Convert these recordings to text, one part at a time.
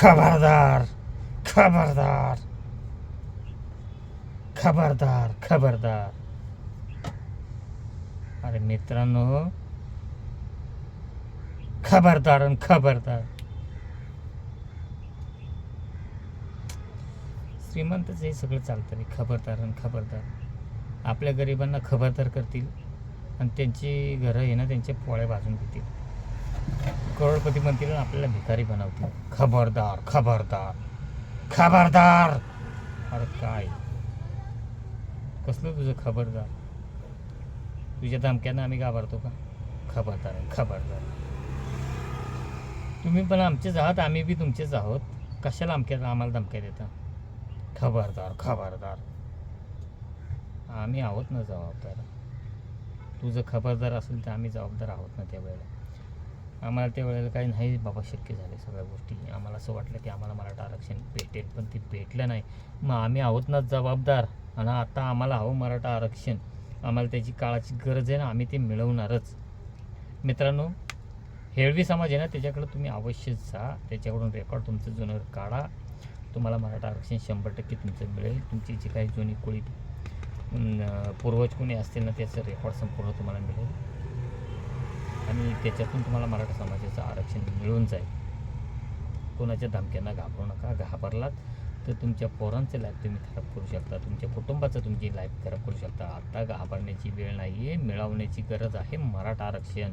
खबरदार खबरदार खबरदार खबरदार. अरे मित्रांनो खबरदार खबरदार. श्रीमंतच हे सगळं चालतं रे खबरदार आणि खबरदार. आपल्या गरिबांना खबरदार करतील आणि त्यांची घरं आहे ना त्यांच्या पोळ्या भाजून घेतील करोडपती म्हणतील आपल्याला भिकारी बनवतील. खबरदार खबरदार खबरदार! अरे काय? कसलं तुझं खबरदार? तुझ्या धमक्यानं आम्ही घाबरतो का? खबरदार आहे खबरदार. तुम्ही पण आमचेच आहात आम्ही बी तुमचेच आहोत. कशाला अमक्या आम्हाला धमक्या देता? खबरदार खबरदार. आम्ही आहोत ना जबाबदार. तुझं खबरदार असेल तर आम्ही जबाबदार आहोत ना त्यावेळेला. आम्हाला त्या वेळेला काही नाही बाबा शक्य झाले सगळ्या गोष्टी. आम्हाला असं वाटलं की आम्हाला मराठा आरक्षण भेटेल पण ते भेटलं नाही. मग आम्ही आहोत ना जबाबदार. आणि आता आम्हाला हवं मराठा आरक्षण. आम्हाला त्याची काळाची गरज आहे ना आम्ही ते मिळवणारच. मित्रांनो हेळवी समाज आहे ना त्याच्याकडे तुम्ही अवश्य जा. त्याच्याकडून रेकॉर्ड तुमचं जुनं काढा. तुम्हाला मराठा आरक्षण शंभर टक्के तुमचं मिळेल. तुमची जी काही जुनी कोळी पूर्वज कोणी असतील ना त्याचं रेकॉर्ड संपूर्ण तुम्हाला मिळेल. त्याच्यातून तुम्हाला मराठा समाजाचं आरक्षण मिळून जाईल. कोणाच्या धमक्यांना घाबरू नका घाबरलात तर तुमच्या पोरांचं लाईफ तुम्ही खराब करू शकता तुमच्या कुटुंबाचं तुमची लाईफ खराब करू शकता. आत्ता घाबरण्याची वेळ नाही आहे मिळवण्याची गरज आहे मराठा आरक्षण.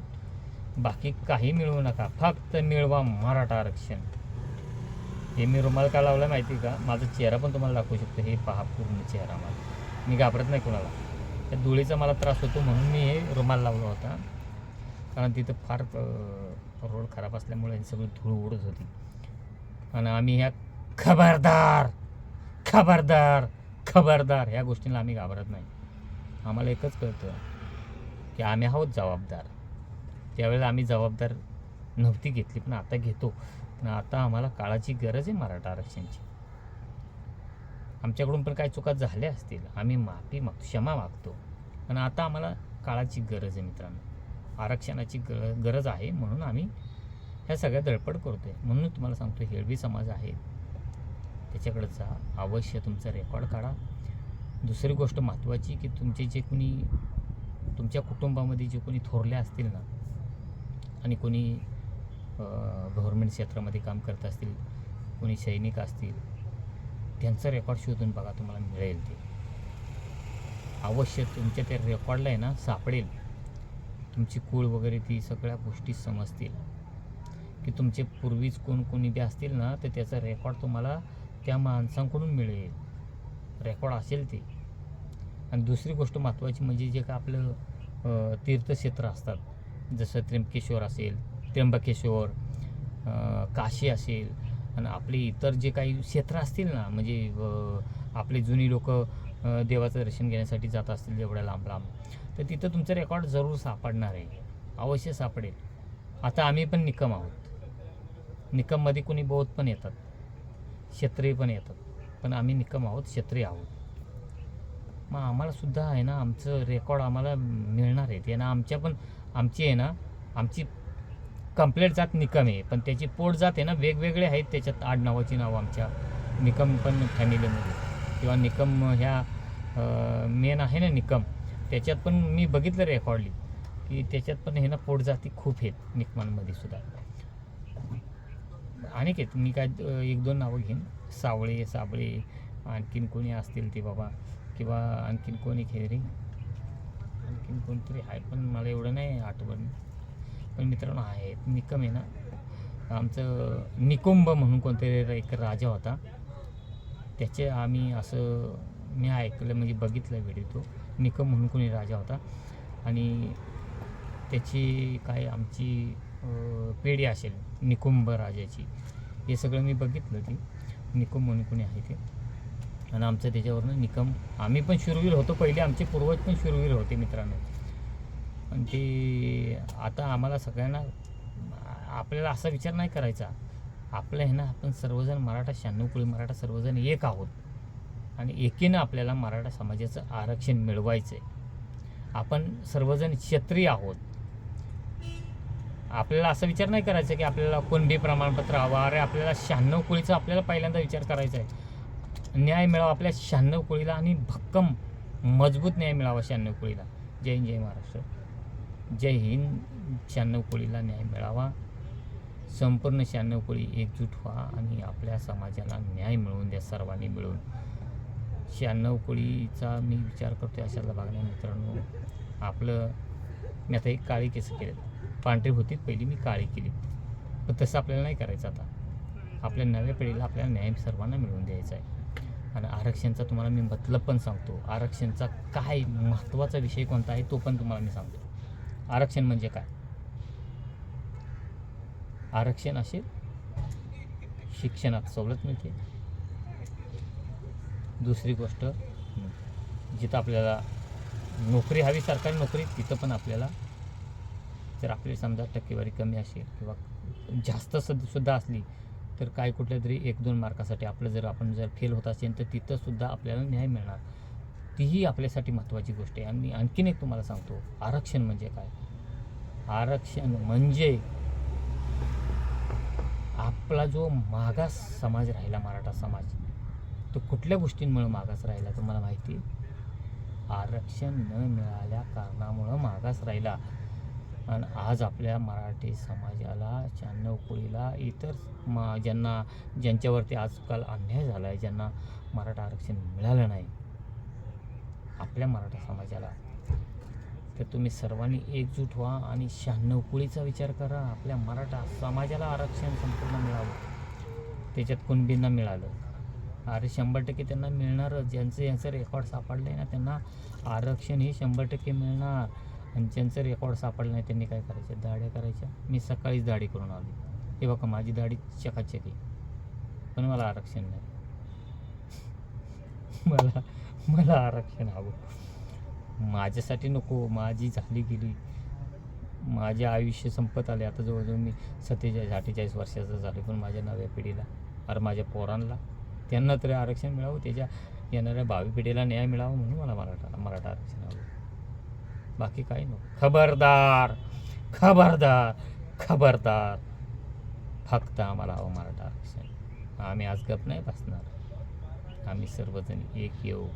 बाकी काही मिळवू नका फक्त मिळवा मराठा आरक्षण. हे मी रुमाल का लावला माहिती आहे का? माझा चेहरा पण तुम्हाला दाखवू शकतो हे पहा पूर्ण चेहरा माझा मी घाबरत नाही कोणाला. त्या धुळीचा मला त्रास होतो म्हणून मी हे रुमाल लावला होता. कारण तिथं फार रोड खराब असल्यामुळे सगळी धूळ उडत होती. आणि आम्ही ह्या खबरदार खबरदार खबरदार ह्या गोष्टींना आम्ही घाबरत नाही. आम्हाला एकच कळतं की आम्ही आहोत जबाबदार. त्यावेळेला आम्ही जबाबदार नव्हती घेतली पण आता घेतो. पण आता आम्हाला काळाची गरज आहे मराठा आरक्षणची. आमच्याकडून पण काही चुका झाल्या असतील. आम्ही माफी मागतो क्षमा मागतो. पण आता आम्हाला काळाची गरज आहे मित्रांनो. आरक्षणाची ग गरज आहे म्हणून आम्ही ह्या सगळ्या धडपड करतोय. म्हणून तुम्हाला सांगतो हेळवी समाज आहे. त्याच्याकडे जा अवश्य तुमचा रेकॉर्ड काढा. दुसरी गोष्ट महत्त्वाची की तुमचे जे कोणी तुमच्या कुटुंबामध्ये जे कोणी थोरले असतील ना आणि कोणी गव्हर्मेंट क्षेत्रामध्ये काम करत असतील कोणी सैनिक असतील त्यांचा रेकॉर्ड शोधून बघा तुम्हाला मिळेल ते. अवश्य तुमच्या त्या रेकॉर्डला आहे ना सापडेल. तुमची कुळ वगैरे ती सगळ्या गोष्टी समजतील. की तुमचे पूर्वीच कोण कोणी बी असतील ना तर त्याचा रेकॉर्ड तुम्हाला त्या माणसांकडून मिळेल. रेकॉर्ड असेल ते. आणि दुसरी गोष्ट महत्त्वाची म्हणजे जे का आपलं तीर्थक्षेत्र असतात. जसं त्र्यंबकेश्वर असेल त्र्यंबकेश्वर काशी असेल. आणि आपले इतर जे काही क्षेत्र असतील ना म्हणजे आपले जुनी लोक देवाचं दर्शन घेण्यासाठी जात असतील एवढ्या लांब लांब. तर तिथं तुमचं रेकॉर्ड जरूर सापडणार आहे. अवश्य सापडेल. आता आम्ही पण निकम आहोत. निकममध्ये कोणी बौद्ध पण येतात. क्षत्रिय पण येतात. पण आम्ही निकम आहोत क्षत्रिय आहोत. मग आम्हालासुद्धा आहे ना आमचं रेकॉर्ड आम्हाला मिळणार आहे. ते ना आमच्या पण आमची आहे ना आमची कंप्लेट जात निकम आहे. पण त्याची पोट जात आहे ना वेगवेगळे आहेत त्याच्यात. आठ नावाची नावं आमच्या निकम पण फॅमिलीमध्ये किंवा निकम ह्या मेन आहे ना निकम. त्याच्यात पण मी बघितलं रेकॉर्डली की त्याच्यात पण हे ना पोटजाती खूप आहेत निकमांमध्ये सुद्धा. अनेक आहेत मी काय एक दोन नावं घेईन. सावळे साबळे आणखीन कोणी असतील ते बाबा. किंवा आणखीन कोणी खेळरी आणखीन कोणतरी आहे पण मला एवढं नाही आठवण पण मित्रांनो आहे निकम आहे ना. आमचं निकुंभ म्हणून कोणतरी एक राजा होता. त्याचे आम्ही असं मी ऐकलं म्हणजे बघितलं व्हिडिओ तो. निकम म्हणून कोणी राजा होता. आणि त्याची काय आमची पेढी पिढी असेल निकुंभ राजाची. हे सगळं मी बघितलं ती. निकुंभ म्हणून कोणी आहे ते. आणि आमचं त्याच्यावरनं निकम आम्ही पण शूरवीर होतो. पहिले आमचे पूर्वज पण शूरवीर होते मित्रांनो. पण ते आता आम्हाला सगळ्यांना आपल्याला असा विचार नाही करायचा. आपलं आहे ना आपण सर्वजण मराठा शहाण्णव कुळी मराठा सर्वजण एक आहोत. आणि एकीनं आपल्याला मराठा समाजाचं आरक्षण मिळवायचं आहे आपण सर्वजण क्षत्रिय आहोत. आपल्याला असा विचार नाही करायचा की आपल्याला कुणबी प्रमाणपत्र हवं. अरे आपल्याला शहाण्णव कोळीचा आपल्याला पहिल्यांदा विचार करायचा आहे न्याय मिळावा आपल्या शहाण्णव कोळीला आणि भक्कम मजबूत न्याय मिळावा शहाण्णव कोळीला. जय हिंद जय महाराष्ट्र. जय हिंद शहाण्णव कोळीला न्याय मिळावा. संपूर्ण शहाण्णव कोळी एकजूट व्हा आणि आपल्या समाजाला न्याय मिळवून द्या सर्वांनी मिळून. शहाण्णव कोळीचा मी विचार करतोय अशातला भाग नाही मित्रांनो. आपलं मी आता एक काळी केस केले पांढरी होती पहिली मी काळी केली. पण तसं आपल्याला नाही करायचं आता. आपल्या नव्या पिढीला आपल्याला न्याय सर्वांना मिळवून द्यायचा आहे. आणि आरक्षणचा तुम्हाला मी मतलब पण सांगतो. आरक्षणचा काय महत्त्वाचा विषय कोणता आहे तो पण तुम्हाला मी सांगतो. आरक्षण म्हणजे काय? आरक्षण असे शिक्षणात सवलत मिळते. दुसरी गोष्ट जिथं आपल्याला नोकरी हवी सरकारी नोकरी तिथं पण आपल्याला जर आपली समजा टक्केवारी कमी असेल किंवा जास्त सद सुद्धा असली तर काय कुठल्या तरी एक दोन मार्कासाठी आपलं जर आपण जर फेल होत असेल तर तिथंसुद्धा आपल्याला न्याय मिळणार. तीही आपल्यासाठी महत्त्वाची गोष्ट आहे. आणि आणखीन एक तुम्हाला सांगतो आरक्षण म्हणजे काय? आरक्षण म्हणजे आपला जो मागास समाज राहिला मराठा समाज तो कुठल्या गोष्टींमुळे मागास राहिला तुम्हाला माहिती आरक्षण न मिळाल्या कारणामुळं मागास राहिला. आणि आज आपल्या मराठी समाजाला शहाण्णव कोळीला इतर मा ज्यांना ज्यांच्यावरती आजकाल अन्याय झाला आहे ज्यांना मराठा आरक्षण मिळालं नाही आपल्या मराठा समाजाला तर तुम्ही सर्वांनी एकजूट व्हा आणि शहाण्णव कोळीचा विचार करा. आपल्या मराठा समाजाला आरक्षण संपूर्ण मिळावं. त्याच्यात कुणबींना मिळालं. अरे शंभर टक्के त्यांना मिळणारच. ज्यांचं यांचं रेकॉर्ड सापडलं आहे ना त्यांना आरक्षण हे शंभर टक्के मिळणार. आणि ज्यांचं रेकॉर्ड सापडलं नाही त्यांनी काय करायचं? दाढ्या करायच्या मी सकाळीच दाढी करून आली. हे बघा माझी दाढी चकाचक. आहे पण मला आरक्षण नाही. मला मला आरक्षण हवं. माझ्यासाठी नको. माझी झाली गेली. माझे आयुष्य संपत आले. आता जवळजवळ मी सत्तेचाळीस अठ्ठेचाळीस वर्षाचं झाले पण माझ्या नव्या पिढीला अरे माझ्या पोरांना त्यांना तरी आरक्षण मिळावं त्याच्या येणाऱ्या भावी पिढीला न्याय मिळावा म्हणून मला मराठा मराठा आरक्षण हवं. बाकी काही नको. खबरदार खबरदार खबरदार. फक्त आम्हाला हवं मराठा आरक्षण. आम्ही आज गप नाही बसणार. आम्ही सर्वजण एक येऊ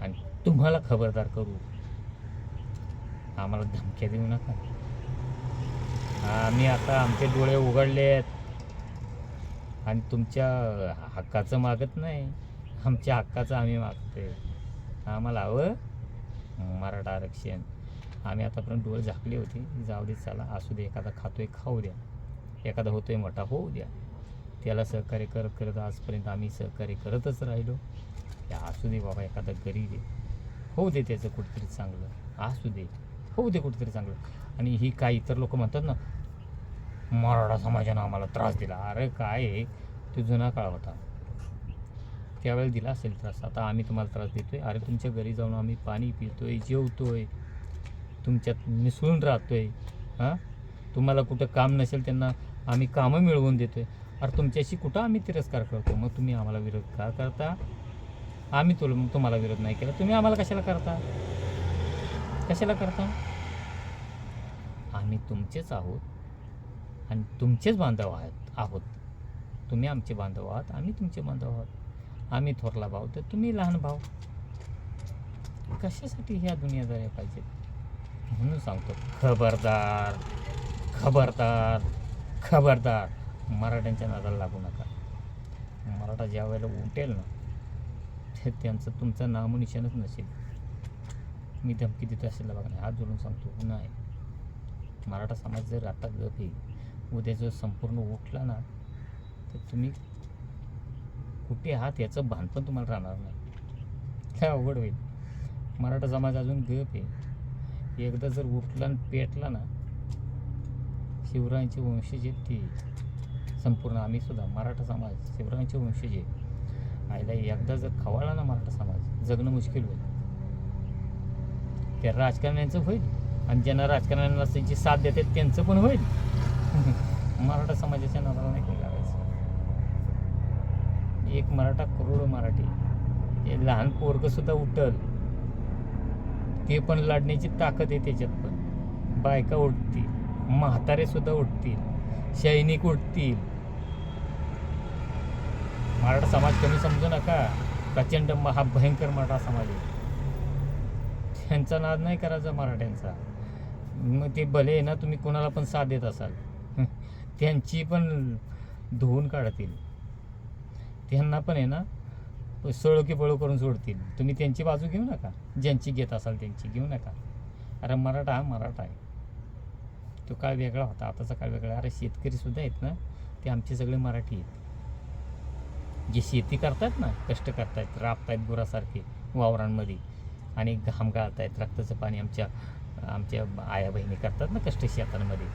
आणि तुम्हाला खबरदार करू. आम्हाला धमक्या देऊ नका. आम्ही आता आमचे डोळे उघडले आहेत आणि तुमच्या हक्काचं मागत नाही. आमच्या हक्काचं आम्ही मागतोय. आम्हाला हवं मराठा आरक्षण. आम्ही आतापर्यंत डोळे झाकले होते. जाऊ दे चला असू दे एखादा खातोय खाऊ द्या. एखादा होतोय मोठा होऊ द्या. त्याला सहकार्य करत करत आजपर्यंत आम्ही सहकार्य करतच राहिलो. या असू दे बाबा एखादा गरीब आहे. होऊ दे त्याचं कुठेतरी चांगलं. असू दे. होऊ दे कुठेतरी चांगलं. आणि ही काही इतर लोक म्हणतात ना मराठा समाजानं आम्हाला त्रास दिला. अरे काय आहे तो जुना काळ होता. त्यावेळेला दिला असेल त्रास. आता आम्ही तुम्हाला त्रास देतोय. अरे तुमच्या घरी जाऊन आम्ही पाणी पितोय जेवतोय. तुमच्यात मिसळून राहतोय. हां? तुम्हाला कुठं काम नसेल त्यांना आम्ही कामं मिळवून देतोय. अरे तुमच्याशी कुठं आम्ही तिरस्कार करतो? मग तुम्ही आम्हाला विरोध का करता? आम्ही तुला तुम्हाला विरोध नाही केला. तुम्ही आम्हाला कशाला करता? कशाला करता? आम्ही तुमचेच आहोत. आणि तुमचेच बांधव आहात आहोत. तुम्ही आमचे बांधव आहात आम्ही तुमचे बांधव आहोत. आम्ही थोरला भाऊ तर तुम्ही लहान भाऊ. कशासाठी ह्या दुनियादाऱ्या पाहिजेत म्हणून सांगतो खबरदार खबरदार खबरदार. मराठ्यांच्या नादाला लागू नका. मराठा ज्या वेळेला उठेल ना ते त्यांचं तुमचं नामनिशाणच नसेल. मी धमकी देतो असेल बघा नाही हात जोडून सांगतो नाही. मराठा समाज जर आता गप येईल उद्या जर संपूर्ण उठला ना तर तुम्ही कुठे आहात याचं भान पण तुम्हाला राहणार नाही. काय अवघड होईल. मराठा समाज अजून गप आहे. एकदा जर उठला आणि पेटला ना शिवरायांचे वंशज आहेत ते. संपूर्ण आम्ही सुद्धा मराठा समाज शिवरायांचे वंशज आहे. आईला एकदा जर खवाळला ना मराठा समाज जगणं मुश्किल होईल. त्या राजकारण्यांचं होईल. आणि ज्यांना राजकारण्यांना त्यांची साथ देतात त्यांचं पण होईल. मराठा समाजाच्या नावाला नाही काही लागायचं. एक मराठा करोड मराठी. ते लहान पोरग सुद्धा उठल. ते पण लढण्याची ताकद आहे त्याच्यात पण. बायका उठतील म्हातारे सुद्धा उठतील सैनिक उठतील. मराठा समाज कमी समजू नका. प्रचंड हा भयंकर मराठा समाज आहे. त्यांचा नाद नाही करायचा मराठ्यांचा. मग ते भले आहे ना तुम्ही कोणाला पण साथ देत असाल. त्यांची पण धुवून काढतील. त्यांना पण आहे ना सळोकी पळो करून सोडतील. तुम्ही त्यांची बाजू घेऊ नका. ज्यांची घेत असाल त्यांची घेऊ नका. अरे मराठा हा मराठा आहे. तो काळ वेगळा होता. आताचा काळ वेगळा. अरे शेतकरीसुद्धा आहेत ना ते आमचे सगळे मराठी आहेत. जे शेती करतात ना कष्ट करतायत राबतायत गुरासारखे वावरांमध्ये आणि घाम गाळतायत रक्ताचं पाणी आमच्या आमच्या आया बहिणी करतात ना कष्ट शेतांमध्ये.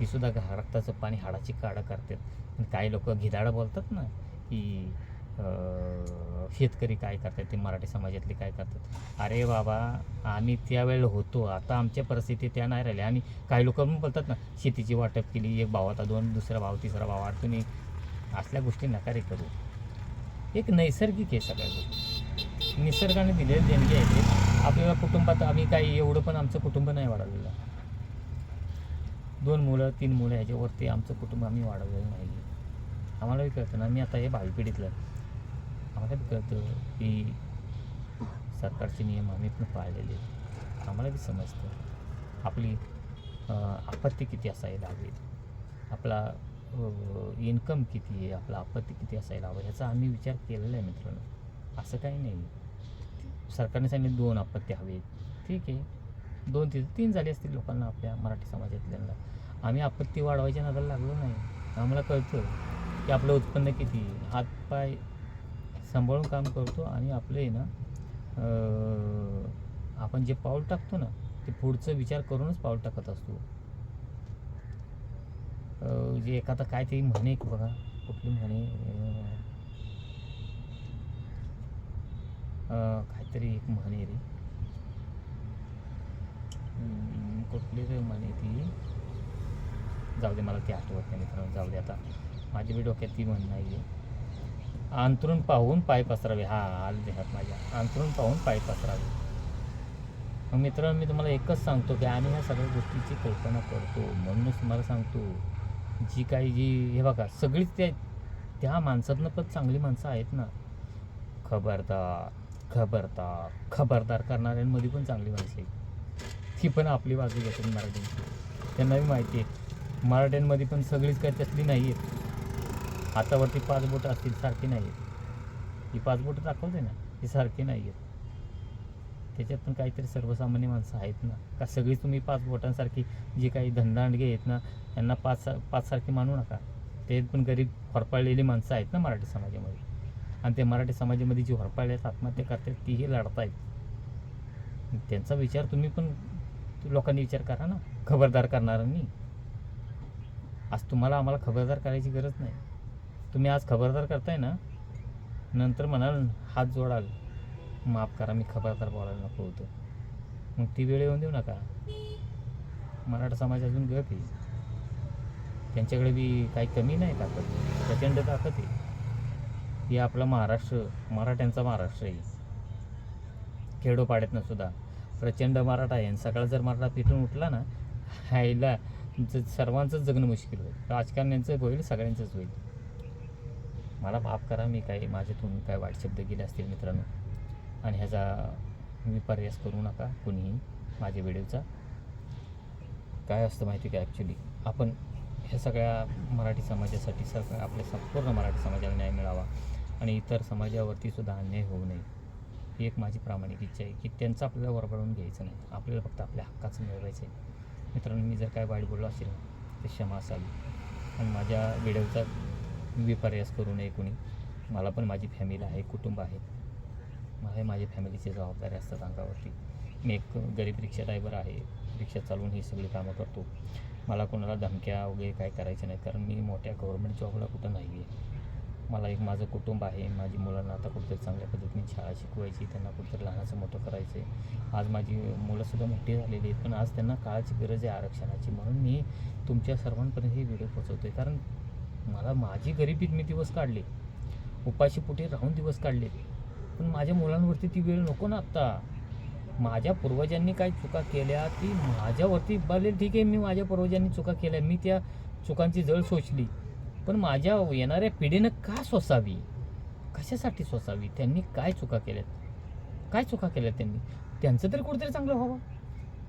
तीसुद्धा रक्ताचं पाणी हाडाची काढं करतात आणि काही लोक घिदाडं बोलतात ना की शेतकरी काय करतात ते मराठी समाजातले काय करतात. अरे बाबा आम्ही त्यावेळेला होतो आता आमच्या परिस्थिती त्या नाही राहिल्या. आणि काही लोक पण बोलतात ना शेतीची वाटप केली एक भाव आता दोन दुसरा भाव तिसरा भाव आठ असल्या गोष्टी नकारे करू. एक नैसर्गिक आहे सगळ्या गोष्टी. निसर्गाने दिलेले देणगी आहे ते आपल्याला कुटुंबात आम्ही काही एवढं पण आमचं कुटुंब नाही वाढवलेलं. दोन मुलं तीन मुलं ह्याच्यावरती आमचं कुटुंब आम्ही वाढवलेलं नाही. आम्हाला बी कळतं ना मी आता हे भावी पिढीतलं. आम्हाला बी कळतं की सरकारचे नियम आम्ही पण पाळलेले आम्हाला बी समजतं. आपली आपत्ती किती असायला हवी? आपला इन्कम किती आहे? आपला आपत्ती किती असायला हवं? ह्याचा आम्ही विचार केलेला आहे मित्रांनो. असं काही नाही. सरकारने सांगितलं दोन आपत्ती हवी ठीक आहे. दोन तीन तीन झाले असतील लोकांना आपल्या मराठी समाजातल्यांना. आम्ही आपत्ती वाढवायच्या नादाला लागलो नाही. आम्हाला कळतं की आपलं उत्पन्न किती हातपाय सांभाळून काम करतो आणि आपलं ना आपण जे पाऊल टाकतो ना ते पुढचं विचार करूनच पाऊल टाकत असतो. जे एखादा काय ते म्हणे एक बघा कुठली म्हणे काहीतरी एक म्हणे रे. कुठली रे म्हणे ती? जाऊ दे मला ती आठवत नाही मित्रांनो. जाऊ दे आता. माझी बी डोक्यात ती म्हण नाही आहे अंतरून पाहून पाय पसरावे. हा आलं देहात माझ्या. अंतरून पाहून पाय पसरावे. मग मित्रांनो मी तुम्हाला एकच सांगतो की आम्ही ह्या सगळ्या गोष्टीची कल्पना करतो. म्हणूनच तुम्हाला सांगतो जी काही जी हे बघा सगळीच त्या त्या माणसातनं पण चांगली माणसं आहेत ना. खबरदार खबरदार खबरदार करणाऱ्यांमध्ये पण चांगली माणसं आहेत. ती पण आपली बाजू घेतात मराठ्यांची त्यांना बी माहिती आहे. मराठ्यांमध्ये पण सगळीच काही तसली नाही आहेत हातावरती पाच बोटं असतील सारखी नाही आहेत ही पाच बोटं दाखवते ना ही सारखी नाही आहेत त्याच्यात पण काहीतरी सर्वसामान्य माणसं आहेत ना. का सगळी तुम्ही पाच बोटांसारखी जी काही धंदांडगे आहेत ना त्यांना पाच पाच सारखी मानू नका. ते पण गरीब होरपाळलेली माणसं आहेत ना मराठी समाजामध्ये. आणि ते मराठी समाजामध्ये जी होरपाळले आहेत आत्महत्या करतात तीही लढतायत. त्यांचा विचार तुम्ही पण लोकांनी विचार करा ना. खबरदार करणाऱ्यांनी. आज तुम्हाला आम्हाला खबरदार करायची गरज नाही. तुम्ही आज खबरदार करताय ना नंतर म्हणाल हात जोडाल. माफ करा मी खबरदार बोलायला नको होतं. मग ती वेळ येऊन देऊ नका. मराठा समाज अजून गप आहे. त्यांच्याकडे बी काही कमी नाही ताकद. प्रचंड ताकद आहे. हे आपला महाराष्ट्र मराठ्यांचा महाराष्ट्र आहे. खेडोपाड्यातनं सुद्धा. प्रचंड मराठा आहे. आणि सकाळ जर मराठा पिठून उठला ना ह्याला सर्वांचंच जगणं मुश्किल होईल. राजकारण्यांचं होईल सगळ्यांचंच होईल. मला माफ करा मी काही माझ्यातून काय वाईट शब्द गेले असतील मित्रांनो. आणि ह्याचा मी विपर्यास करू नका कुणीही माझ्या व्हिडिओचा. काय असतं माहिती का ॲक्च्युली आपण ह्या सगळ्या मराठी समाजासाठी सग आपल्या संपूर्ण मराठी समाजाला न्याय मिळावा. आणि इतर समाजावरती सुद्धा अन्याय होऊ नये. ही एक माझी प्रामाणिक इच्छा आहे की त्यांचं आपल्याला वरबडून घ्यायचं नाही. आपल्याला फक्त आपल्या हक्काचं मिळवायचं आहे. मित्रांनो मी जर काय वाईट बोललो असेल तर क्षमा असावी. आणि माझ्या व्हिडिओचा विपर्यास करू नये कोणी. मला पण माझी फॅमिली आहे कुटुंब आहे. मला माझ्या फॅमिलीची जबाबदारी असतात अंगावरती. मी एक गरीब रिक्षा ड्रायव्हर आहे. रिक्षा चालवून ही सगळी कामं करतो. मला कोणाला धमक्या वगैरे काय करायचं नाही कारण मी मोठ्या गव्हर्मेंट जॉबला कुठं नाही आहे मला एक माझं कुटुंब आहे. माझी मुलांना आता कुठेतरी चांगल्या पद्धतीने शाळा शिकवायची त्यांना कुठेतरी लहानाचं मोठं करायचं आहे आज माझी मुलंसुद्धा मोठी झालेली आहेत पण आज त्यांना काळाची गरज आहे आरक्षणाची. म्हणून मी तुमच्या सर्वांपर्यंत हे व्हिडिओ पोचवतो आहे कारण मला माझी गरिबीत मी दिवस काढले. उपाशी पुढे राहून दिवस काढले. पण माझ्या मुलांवरती ती वेळ नको ना आत्ता. माझ्या पूर्वजांनी काय चुका केल्या ती माझ्यावरती बरे ठीक आहे मी माझ्या पूर्वजांनी चुका केल्या मी त्या चुकांची जळ सोचली. पण माझ्या येणाऱ्या पिढीनं का सोसावी? कशासाठी सोसावी? त्यांनी काय चुका केल्यात? काय चुका केल्यात त्यांनी? त्यांचं तरी कुठेतरी चांगलं व्हावं.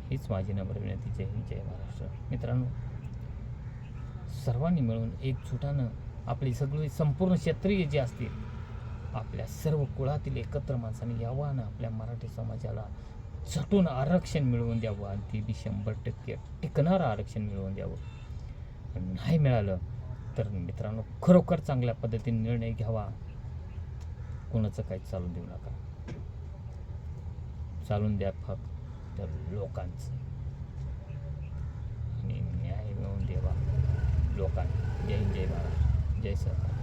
हीच माझी नम्र विनंती. जय हिंद जय महाराष्ट्र. मित्रांनो सर्वांनी मिळून एकजुटानं आपली सगळी संपूर्ण क्षेत्रीय जे असतील आपल्या सर्व कुळातील एकत्र माणसाने यावं आणि आपल्या मराठी समाजाला झटून आरक्षण मिळवून द्यावं. आणि ते बी शंभर टक्के टिकणारं आरक्षण मिळवून द्यावं. पण नाही मिळालं तर मित्रांनो खरोखर चांगल्या पद्धतीने निर्णय घ्यावा. कोणाचं काही चालून देऊ नका. चालून द्या फक्त लोकांचं. आणि न्याय मिळवून देवा. लोकांना. जय जय महाराज जय सरकार.